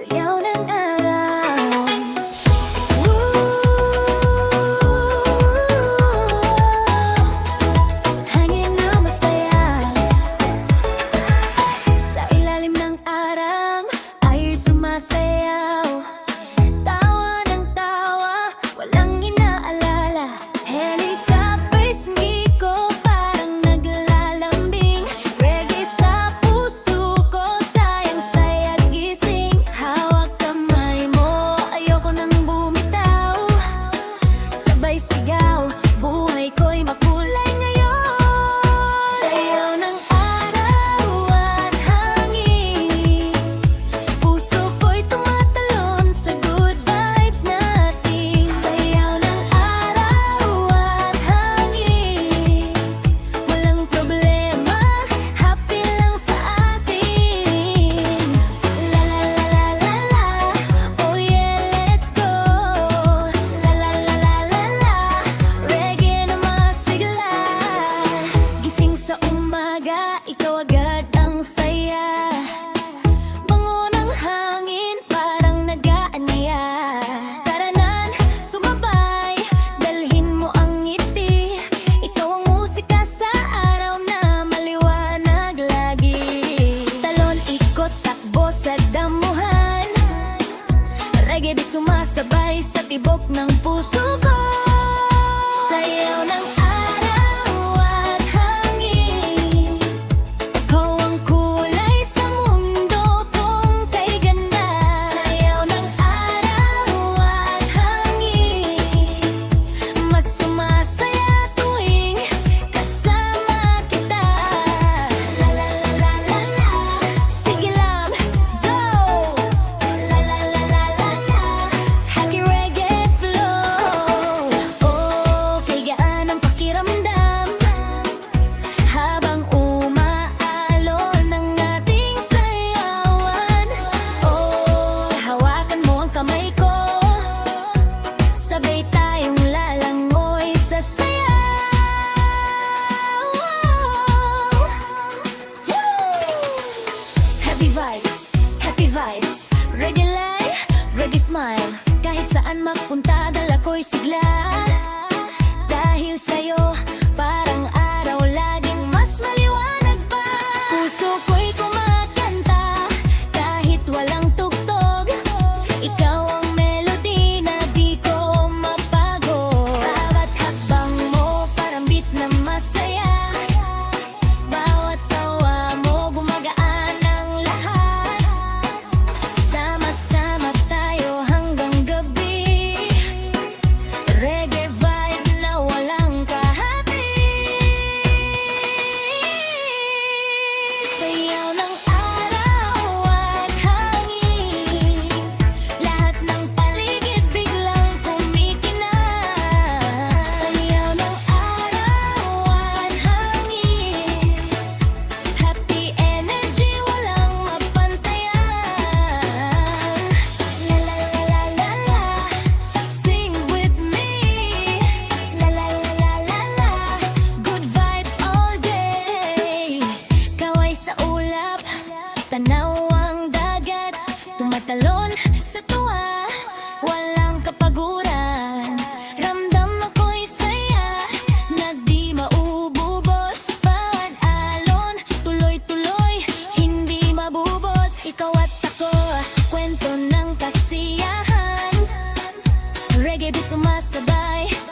Yeah. saya. Bango ng hangin, parang nagaanaya Taranan, sumabay, dalhin mo ang ngiti. Ikaw ang musika sa araw na maliwanag lagi. Talon, ikot, takbo sa damuhan. Reggae beat sumasabay sa tibok ng puso ko. Sayaw ng smile Kahit saan magpunta dala ko'y sigla. Dahil sa'yo kwento ng kasiyahan. Reggae beats sumasabay.